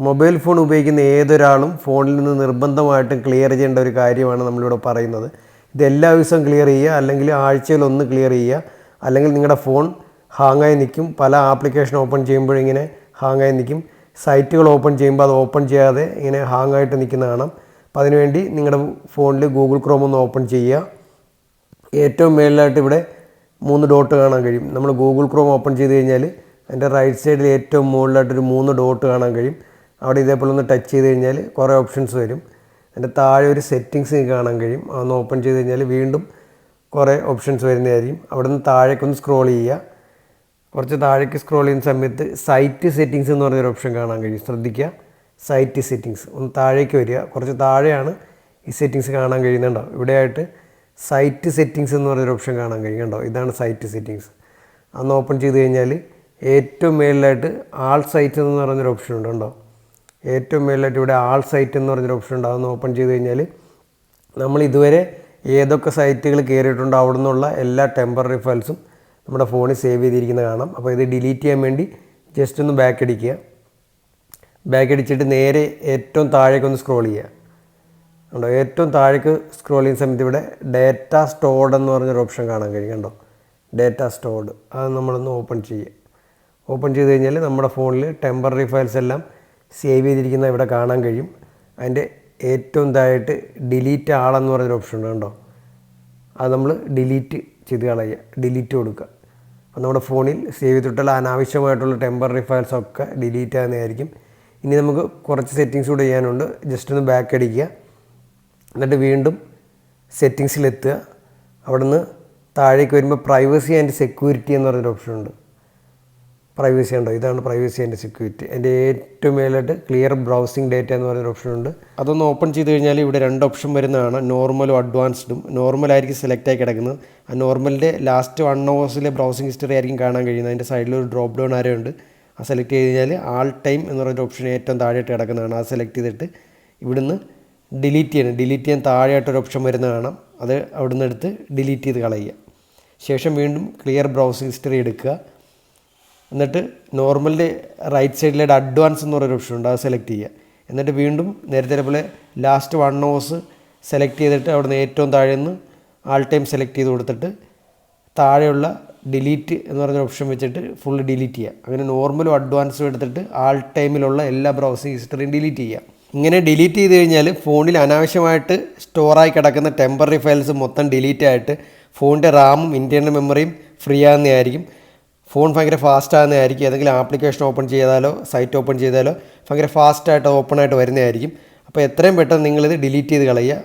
Mobile phone ഉപയോഗിക്കുന്ന ഏതൊരാളും ഫോണിൽ നിന്ന് നിർബന്ധമായിട്ടും ക്ലിയർ ചെയ്യേണ്ട ഒരു കാര്യമാണ് നമ്മളിവിടെ പറയുന്നത്. ഇത് എല്ലാ ദിവസവും ക്ലിയർ ചെയ്യുക അല്ലെങ്കിൽ ആഴ്ചയിൽ ഒന്ന് ക്ലിയർ ചെയ്യുക അല്ലെങ്കിൽ നിങ്ങളുടെ ഫോൺ ഹാങ്ങായി നിൽക്കും. പല ആപ്ലിക്കേഷൻ ഓപ്പൺ ചെയ്യുമ്പോഴിങ്ങനെ ഹാങ്ങായി നിൽക്കും. സൈറ്റുകൾ ഓപ്പൺ ചെയ്യുമ്പോൾ അത് ഓപ്പൺ ചെയ്യാതെ ഇങ്ങനെ ഹാങ് ആയിട്ട് നിൽക്കുന്ന കാണാം. അപ്പോൾ അതിനുവേണ്ടി നിങ്ങളുടെ ഫോണിൽ ഗൂഗിൾ ക്രോം ഒന്ന് ഓപ്പൺ ചെയ്യുക. ഏറ്റവും മേളിലായിട്ട് ഇവിടെ മൂന്ന് ഡോട്ട് കാണാൻ കഴിയും. നമ്മൾ ഗൂഗിൾ ക്രോം ഓപ്പൺ ചെയ്ത് കഴിഞ്ഞാൽ അതിന്റെ റൈറ്റ് സൈഡിൽ ഏറ്റവും മുകളിലായിട്ടൊരു മൂന്ന് ഡോട്ട് കാണാൻ കഴിയും. അവിടെ ഇതേപോലെ ഒന്ന് ടച്ച് ചെയ്ത് കഴിഞ്ഞാൽ കുറേ ഓപ്ഷൻസ് വരും. അതിന്റെ താഴെ ഒരു സെറ്റിങ്സ് കാണാൻ കഴിയും. അതൊന്ന് ഓപ്പൺ ചെയ്ത് കഴിഞ്ഞാൽ വീണ്ടും കുറേ ഓപ്ഷൻസ് വരുന്നതായിരിക്കും. അവിടെ നിന്ന് താഴേക്കൊന്ന് സ്ക്രോൾ ചെയ്യുക. കുറച്ച് താഴേക്ക് സ്ക്രോൾ ചെയ്യുന്ന സമയത്ത് സൈറ്റ് സെറ്റിങ്സ് എന്ന് പറഞ്ഞൊരു ഓപ്ഷൻ കാണാൻ കഴിയും. ശ്രദ്ധിക്കുക. സൈറ്റ് സെറ്റിങ്സ് ഒന്ന് താഴേക്ക് വരിക. കുറച്ച് താഴെയാണ് ഈ സെറ്റിങ്സ് കാണാൻ കഴിയുന്നുണ്ടോ ഇവിടെയായിട്ട് സൈറ്റ് സെറ്റിങ്സ് എന്ന് പറഞ്ഞൊരു ഓപ്ഷൻ കാണാൻ കഴിയുന്നുണ്ടോ ഇതാണ് സൈറ്റ് സെറ്റിങ്സ് അന്ന് ഓപ്പൺ ചെയ്ത് കഴിഞ്ഞാൽ ഏറ്റവും മേളിലായിട്ട് ആൾ സൈറ്റ് എന്ന് പറഞ്ഞൊരു ഓപ്ഷൻ ഉണ്ട് കണ്ടോ? ഏറ്റവും മേളിലായിട്ട് ഇവിടെ ആൾ സൈറ്റ് എന്ന് പറഞ്ഞൊരു ഓപ്ഷൻ ഉണ്ട്. അതൊന്ന് ഓപ്പൺ ചെയ്ത് കഴിഞ്ഞാൽ നമ്മൾ ഇതുവരെ ഏതൊക്കെ സൈറ്റുകൾ കയറിയിട്ടുണ്ടോ അവിടെ നിന്നുള്ള എല്ലാ ടെമ്പററി ഫയൽസും നമ്മുടെ ഫോണിൽ സേവ് ചെയ്തിരിക്കുന്നത് കാണാം. അപ്പോൾ ഇത് ഡിലീറ്റ് ചെയ്യാൻ വേണ്ടി ജസ്റ്റ് ഒന്ന് ബാക്ക് അടിക്കുക. ബാക്ക് അടിച്ചിട്ട് നേരെ ഏറ്റവും താഴേക്ക് ഒന്ന് സ്ക്രോൾ ചെയ്യുക. കണ്ടോ? ഏറ്റവും താഴേക്ക് സ്ക്രോൾ ചെയ്യുന്ന സമയത്ത് ഇവിടെ ഡേറ്റ സ്റ്റോർഡ് എന്ന് പറഞ്ഞൊരു ഓപ്ഷൻ കാണാൻ കഴിയും. കണ്ടോ? ഡേറ്റ സ്റ്റോർഡ് അത് നമ്മളൊന്ന് ഓപ്പൺ ചെയ്യുക. ഓപ്പൺ ചെയ്ത് കഴിഞ്ഞാൽ നമ്മുടെ ഫോണിൽ ടെമ്പററി ഫയൽസ് എല്ലാം സേവ് ചെയ്തിരിക്കുന്ന ഇവിടെ കാണാൻ കഴിയും. അതിന്റെ ഏറ്റവും താഴായിട്ട് ഡിലീറ്റ് ആളെന്ന് പറഞ്ഞൊരു ഓപ്ഷൻ ഉണ്ട് കണ്ടോ? അത് നമ്മൾ ഡിലീറ്റ് ചെയ്ത് കളയുക. ഡിലീറ്റ് കൊടുക്കുക. അപ്പോൾ നമ്മുടെ ഫോണിൽ സേവ് ചെയ്തിട്ടുള്ള അനാവശ്യമായിട്ടുള്ള ടെമ്പററി ഫയൽസ് ഒക്കെ ഡിലീറ്റ് ആകുന്നതായിരിക്കും ഇനി നമുക്ക് കുറച്ച് സെറ്റിങ്സ് കൂടെ ചെയ്യാനുണ്ട്. ജസ്റ്റ് ഒന്ന് ബാക്ക് അടിക്കുക. എന്നിട്ട് വീണ്ടും സെറ്റിങ്സിലെത്തുക അവിടുന്ന് താഴേക്ക് വരുമ്പോൾ പ്രൈവസി ആൻഡ് സെക്യൂരിറ്റി എന്ന് പറഞ്ഞൊരു ഓപ്ഷൻ ഉണ്ട്. പ്രൈവസി ഉണ്ടോ? ഇതാണ് പ്രൈവസി ആൻഡ് സെക്യൂരിറ്റി എന്റെ ഏറ്റവും മേലായിട്ട് ക്ലിയർ ബ്രൗസിംഗ് ഡേറ്റ എന്ന് പറയുന്ന ഓപ്ഷൻ ഉണ്ട്. അതൊന്ന് ഓപ്പൺ ചെയ്ത് കഴിഞ്ഞാൽ ഇവിടെ രണ്ട് ഓപ്ഷൻ വരുന്നതാണ്. നോർമലും അഡ്വാൻസ്ഡും നോർമൽ നോർമലായിരിക്കും സെലക്ട് ആയി കിടക്കുന്നത്. ആ നോർമലിന്റെ ലാസ്റ്റ് വൺ അവേഴ്സിലെ ബ്രൗസിംഗ് ഹിസ്റ്ററി ആയിരിക്കും കാണാൻ കഴിയുന്നത്. അതിന്റെ സൈഡിൽ ഒരു ഡ്രോപ്പ് ഡൗൺ ആരോ ഉണ്ട്. ആ സെലക്ട് ചെയ്ത് കഴിഞ്ഞാൽ ആൾ ടൈം എന്ന് പറയുന്ന ഓപ്ഷൻ ഏറ്റവും താഴെയായിട്ട് കിടക്കുന്നതാണ്. ആ സെലക്ട് ചെയ്തിട്ട് ഇവിടുന്ന് ഡിലീറ്റ് ചെയ്യണം. ഡിലീറ്റ് ചെയ്യാൻ താഴെയായിട്ട് ഒരു ഓപ്ഷൻ വരുന്നത് കാണാം. അത് അവിടുന്ന് എടുത്ത് ഡിലീറ്റ് ചെയ്ത് കളയുക. ശേഷം വീണ്ടും ക്ലിയർ ബ്രൗസിംഗ് ഹിസ്റ്ററി എടുക്കുക. എന്നിട്ട് നോർമലിന്റെ റൈറ്റ് സൈഡിലായിട്ട് അഡ്വാൻസ് എന്ന് പറയുന്ന ഓപ്ഷൻ ഉണ്ട്. അത് സെലക്ട് ചെയ്യുക. എന്നിട്ട് വീണ്ടും നേരത്തെ പോലെ ലാസ്റ്റ് വൺ ഹവേഴ്സ് സെലക്ട് ചെയ്തിട്ട് അവിടുന്ന് ഏറ്റവും താഴെ നിന്ന് ആൾ ടൈം സെലക്ട് ചെയ്ത് കൊടുത്തിട്ട് താഴെയുള്ള ഡിലീറ്റ് എന്ന് പറഞ്ഞ ഓപ്ഷൻ വെച്ചിട്ട് ഫുൾ ഡിലീറ്റ് ചെയ്യുക. അങ്ങനെ നോർമലും അഡ്വാൻസും എടുത്തിട്ട് ആൾ ടൈമിലുള്ള എല്ലാ ബ്രൗസിംഗ് ഹിസ്റ്ററിയും ഡിലീറ്റ് ചെയ്യുക. ഇങ്ങനെ ഡിലീറ്റ് ചെയ്ത് കഴിഞ്ഞാൽ ഫോണിൽ അനാവശ്യമായിട്ട് സ്റ്റോറായി കിടക്കുന്ന ടെമ്പററി ഫയൽസ് മൊത്തം ഡിലീറ്റ് ആയിട്ട് ഫോണിന്റെ റാമും ഇന്റേർണൽ മെമ്മറിയും ഫ്രീ ആകുന്നതായിരിക്കും ഫോൺ ഭയങ്കര ഫാസ്റ്റ് ആകുന്നതായിരിക്കും ഏതെങ്കിലും ആപ്ലിക്കേഷൻ ഓപ്പൺ ചെയ്താലോ സൈറ്റ് ഓപ്പൺ ചെയ്താലോ ഭയങ്കര ഫാസ്റ്റായിട്ട് ഓപ്പൺ ആയിട്ട് വരുന്നതായിരിക്കും. അപ്പോൾ എത്രയും പെട്ടെന്ന് നിങ്ങളിത് ഡിലീറ്റ് ചെയ്ത് കളയുക.